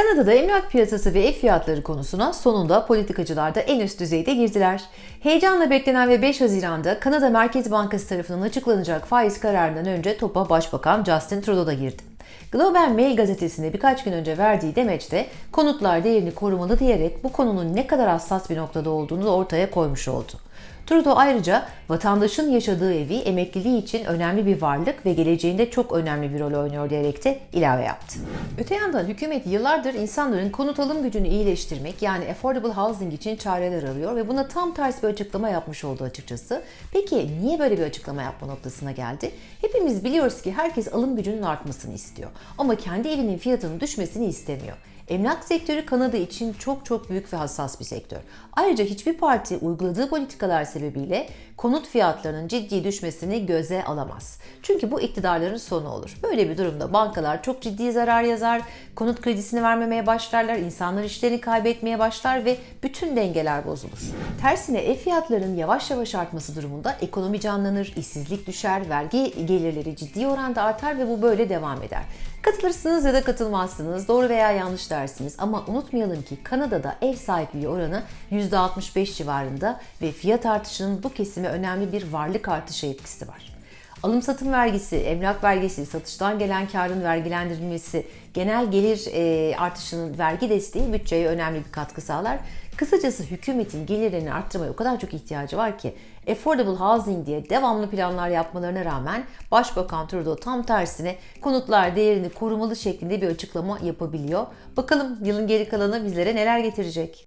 Kanada'da emlak piyasası ve ev fiyatları konusuna sonunda politikacılar da en üst düzeyde girdiler. Heyecanla beklenen ve 5 Haziran'da Kanada Merkez Bankası tarafından açıklanacak faiz kararından önce topa Başbakan Justin Trudeau da girdi. Global Mail gazetesinde birkaç gün önce verdiği demeçte konutlar değerini korumalı diyerek bu konunun ne kadar hassas bir noktada olduğunu ortaya koymuş oldu. Trudeau ayrıca vatandaşın yaşadığı evi emekliliği için önemli bir varlık ve geleceğinde çok önemli bir rol oynuyor diyerek de ilave yaptı. Öte yandan hükümet yıllardır insanların konut alım gücünü iyileştirmek yani affordable housing için çareler arıyor ve buna tam ters bir açıklama yapmış oldu açıkçası. Peki niye böyle bir açıklama yapma noktasına geldi? Hepimiz biliyoruz ki herkes alım gücünün artmasını istiyor ama kendi evinin fiyatının düşmesini istemiyor. Emlak sektörü Kanada için çok çok büyük ve hassas bir sektör. Ayrıca hiçbir parti uyguladığı politikalar sebebiyle konut fiyatlarının ciddi düşmesini göze alamaz. Çünkü bu iktidarların sonu olur. Böyle bir durumda bankalar çok ciddi zarar yazar, konut kredisini vermemeye başlarlar, insanlar işlerini kaybetmeye başlar ve bütün dengeler bozulur. Tersine ev fiyatlarının yavaş yavaş artması durumunda ekonomi canlanır, işsizlik düşer, vergi gelirleri ciddi oranda artar ve bu böyle devam eder. Katılırsınız ya da katılmazsınız, doğru veya yanlış dersiniz ama unutmayalım ki Kanada'da ev sahipliği oranı %65 civarında ve fiyat artışının bu kesime önemli bir varlık artışı etkisi var. Alım satım vergisi, emlak vergisi, satıştan gelen karın vergilendirilmesi, genel gelir e, artışının vergi desteği bütçeye önemli bir katkı sağlar. Kısacası hükümetin gelirlerini arttırmaya o kadar çok ihtiyacı var ki affordable housing diye devamlı planlar yapmalarına rağmen Başbakan Trudeau tam tersine konutlar değerini korumalı şeklinde bir açıklama yapabiliyor. Bakalım yılın geri kalanı bizlere neler getirecek?